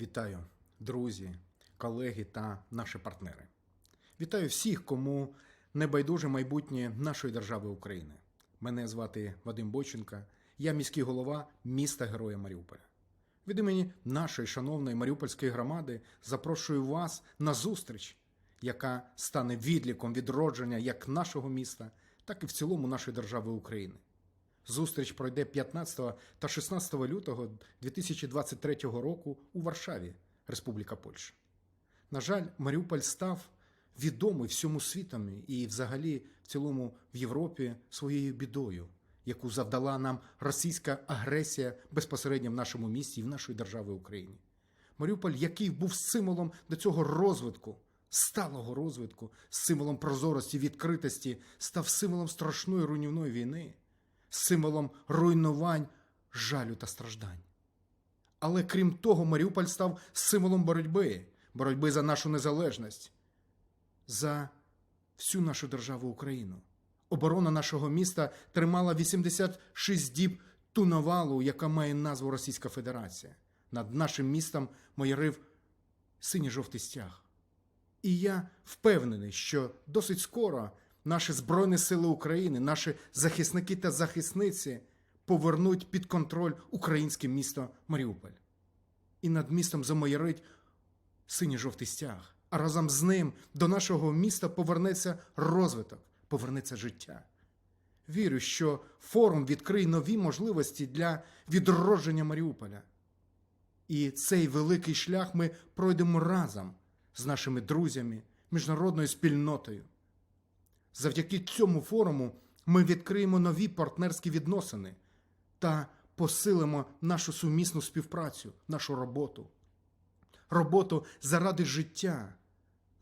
Вітаю, друзі, колеги та наші партнери. Вітаю всіх, кому не байдуже майбутнє нашої держави України. Мене звати Вадим Бойченка, я міський голова міста Героя Маріуполя. Від імені нашої шановної Маріупольської громади запрошую вас на зустріч, яка стане відліком відродження як нашого міста, так і в цілому нашої держави України. Зустріч пройде 15 та 16 лютого 2023 року у Варшаві, Республіка Польща. На жаль, Маріуполь став відомий всьому світом і, взагалі, в цілому в Європі своєю бідою, яку завдала нам російська агресія безпосередньо в нашому місті і в нашої держави Україні. Маріуполь, який був символом до цього розвитку, сталого розвитку, символом прозорості, відкритості, став символом страшної руйнівної війни, символом руйнувань, жалю та страждань. Але крім того, Маріуполь став символом боротьби, боротьби за нашу незалежність, за всю нашу державу Україну. Оборона нашого міста тримала 86 діб ту навалу, яка має назву Російська Федерація. Над нашим містом майорив синьо-жовтий стяг. І я впевнений, що досить скоро наші Збройні Сили України, наші захисники та захисниці повернуть під контроль українське місто Маріуполь. І над містом замайорить синьо-жовтий стяг. А разом з ним до нашого міста повернеться розвиток, повернеться життя. Вірю, що форум відкриє нові можливості для відродження Маріуполя. І цей великий шлях ми пройдемо разом з нашими друзями, міжнародною спільнотою. Завдяки цьому форуму ми відкриємо нові партнерські відносини та посилимо нашу сумісну співпрацю, нашу роботу. Роботу заради життя,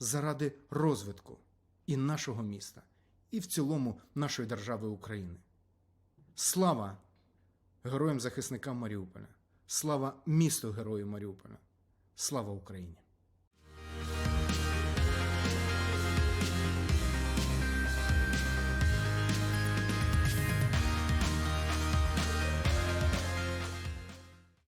заради розвитку і нашого міста, і в цілому нашої держави України. Слава героям захисникам Маріуполя! Слава місту Герою Маріуполя! Слава Україні!